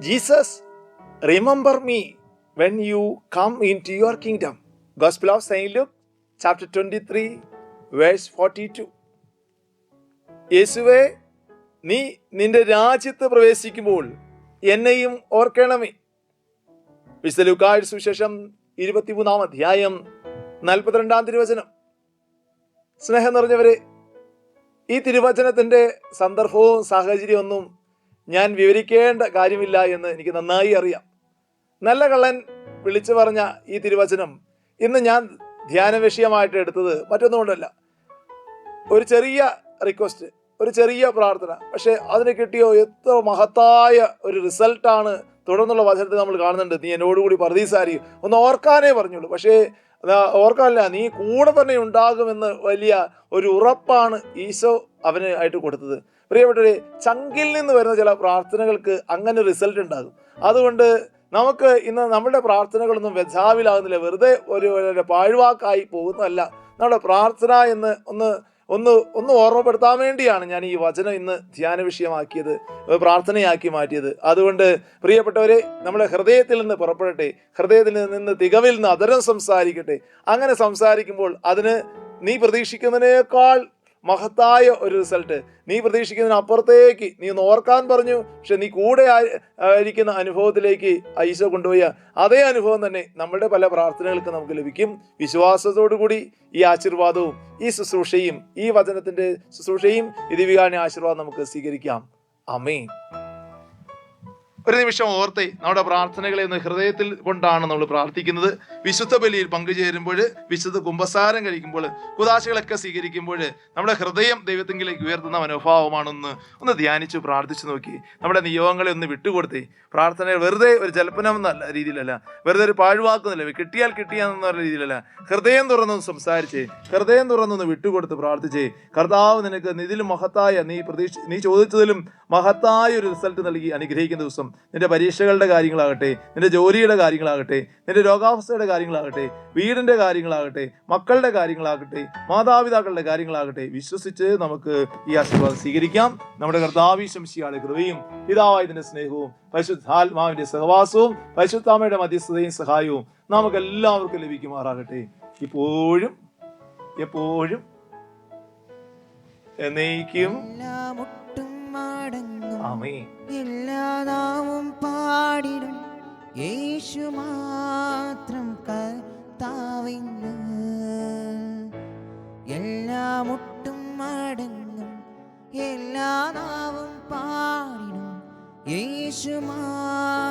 Jesus remember me when you come into your kingdom gospel of saint Luke chapter twenty three verse forty two യേശുവെ നീ നിന്റെ രാജ്യത്ത് പ്രവേശിക്കുമ്പോൾ എന്നെയും ഓർക്കണമേ. വിശുദ്ധ സുശേഷം ഇരുപത്തിമൂന്നാം അധ്യായം നാൽപ്പത്തിരണ്ടാം തിരുവചനം. സ്നേഹം നിറഞ്ഞവരെ ഈ തിരുവചനത്തിന്റെ സന്ദർഭവും സാഹചര്യമൊന്നും ഞാൻ വിവരിക്കേണ്ട കാര്യമില്ല എന്ന് എനിക്ക് നന്നായി അറിയാം. നല്ല കള്ളൻ വിളിച്ചു പറഞ്ഞ ഈ തിരുവചനം ഇന്ന് ഞാൻ ധ്യാന വിഷയമായിട്ട് എടുത്തത് മറ്റൊന്നുകൊണ്ടല്ല ഒരു ചെറിയ റിക്വസ്റ്റ് ഒരു ചെറിയ പ്രാർത്ഥന. പക്ഷേ അതിന് കിട്ടിയോ എത്ര മഹത്തായ ഒരു റിസൾട്ടാണ് തുടർന്നുള്ള വചനത്തിൽ നമ്മൾ കാണുന്നുണ്ട്. നീ എന്നോടുകൂടി പറദീസാരി ഒന്ന് ഓർക്കാനേ പറഞ്ഞുള്ളൂ. പക്ഷേ ഓർക്കാനല്ല നീ കൂടെ തന്നെ ഉണ്ടാകുമെന്ന് വലിയ ഒരു ഉറപ്പാണ് ഈശോ അവന് ആയിട്ട് കൊടുത്തത്. പ്രിയപ്പെട്ടവരെ ചങ്കിൽ നിന്ന് വരുന്ന ചില പ്രാർത്ഥനകൾക്ക് അങ്ങനെ റിസൾട്ട് ഉണ്ടാകും. അതുകൊണ്ട് നമുക്ക് ഇന്ന് നമ്മുടെ പ്രാർത്ഥനകളൊന്നും വെജാവിലാകുന്നില്ല വെറുതെ ഒരു പാഴ്വാക്കായി പോകുന്നതല്ല. നമ്മുടെ പ്രാർത്ഥന എന്ന് ഒന്ന് ഒന്ന് ഒന്ന് ഓർമ്മപ്പെടുത്താൻ വേണ്ടിയാണ് ഞാൻ ഈ വചനം ഇന്ന് ധ്യാന വിഷയമാക്കിയത് പ്രാർത്ഥനയാക്കി മാറ്റിയത്. അതുകൊണ്ട് പ്രിയപ്പെട്ടവരെ നമ്മുടെ ഹൃദയത്തിൽ നിന്ന് പുറപ്പെടട്ടെ ഹൃദയത്തിൽ നിന്ന് തികവിൽ നിന്ന് അതരം സംസാരിക്കട്ടെ. അങ്ങനെ സംസാരിക്കുമ്പോൾ അതിന് നീ പ്രതീക്ഷിക്കുന്നതിനേക്കാൾ മഹത്തായ ഒരു റിസൾട്ട് നീ പ്രതീക്ഷിക്കുന്നതിന് അപ്പുറത്തേക്ക് നീ ഒന്ന് ഓർക്കാൻ പറഞ്ഞു പക്ഷെ നീ കൂടെ ആയി- ആയിരിക്കുന്ന അനുഭവത്തിലേക്ക് ഈശോ കൊണ്ടുപോയ അതേ അനുഭവം തന്നെ നമ്മുടെ പല പ്രാർത്ഥനകൾക്ക് നമുക്ക് ലഭിക്കും. വിശ്വാസത്തോടു കൂടി ഈ ആശീർവാദവും ഈ ശുശ്രൂഷയും ഈ വചനത്തിന്റെ ശുശ്രൂഷയും ഇതിവികാരി ആശീർവാദം നമുക്ക് സ്വീകരിക്കാം. അമേൻ ഒരു നിമിഷം ഓർത്തെ നമ്മുടെ പ്രാർത്ഥനകളെ ഒന്ന് ഹൃദയത്തിൽ കൊണ്ടാണ് നമ്മൾ പ്രാർത്ഥിക്കുന്നത്. വിശുദ്ധ ബലിയിൽ പങ്കുചേരുമ്പോൾ വിശുദ്ധ കുംഭസാരം കഴിക്കുമ്പോൾ കുതാശകളൊക്കെ സ്വീകരിക്കുമ്പോൾ നമ്മുടെ ഹൃദയം ദൈവത്തെങ്കിലേക്ക് ഉയർത്തുന്ന മനോഭാവമാണെന്ന് ഒന്ന് ധ്യാനിച്ച് പ്രാർത്ഥിച്ചു നോക്കി. നമ്മുടെ നിയോഗങ്ങളെ ഒന്ന് വിട്ടുകൊടുത്തി. പ്രാർത്ഥന വെറുതെ ഒരു ജൽപ്പനം എന്നല്ല രീതിയിലല്ല വെറുതെ ഒരു പാഴ്വാക്കുന്നില്ല കിട്ടിയാൽ കിട്ടിയാന്ന് രീതിയിലല്ല. ഹൃദയം തുറന്നൊന്ന് സംസാരിച്ച്. ഹൃദയം തുറന്നൊന്ന് വിട്ടുകൊടുത്ത് പ്രാർത്ഥിച്ച്. കർത്താവ് നിനക്ക് നിതിലും മഹത്തായ നീ പ്രതീക്ഷ നീ ചോദിച്ചതിലും മഹത്തായ ഒരു റിസൾട്ട് നൽകി അനുഗ്രഹിക്കുന്ന ദിവസം നിന്റെ പരീക്ഷകളുടെ കാര്യങ്ങളാകട്ടെ നിന്റെ ജോലിയുടെ കാര്യങ്ങളാകട്ടെ നിന്റെ രോഗാവസ്ഥയുടെ കാര്യങ്ങളാകട്ടെ വീടിന്റെ കാര്യങ്ങളാകട്ടെ മക്കളുടെ കാര്യങ്ങളാകട്ടെ മാതാപിതാക്കളുടെ കാര്യങ്ങളാകട്ടെ വിശ്വസിച്ച് നമുക്ക് ഈ ആശീർവാദം സ്വീകരിക്കാം. നമ്മുടെ കർത്താവിശംശിയാളെ കൃപയും പിതാവായതിന്റെ സ്നേഹവും പരിശുദ്ധാത്മാവിന്റെ സഹവാസവും പരിശുദ്ധാമയുടെ മധ്യസ്ഥതയും സഹായവും നമുക്ക് എല്ലാവർക്കും ലഭിക്കുമാറാകട്ടെ. ഇപ്പോഴും എപ്പോഴും എന്നേക്കും എല്ലാ നാവും പാടിടും. യേശു മാത്രം കർത്താവിന്ന്. എല്ലാ മുട്ടും മടങ്ങും. എല്ലാ നാവും പാടിടും. യേശു മാത്രം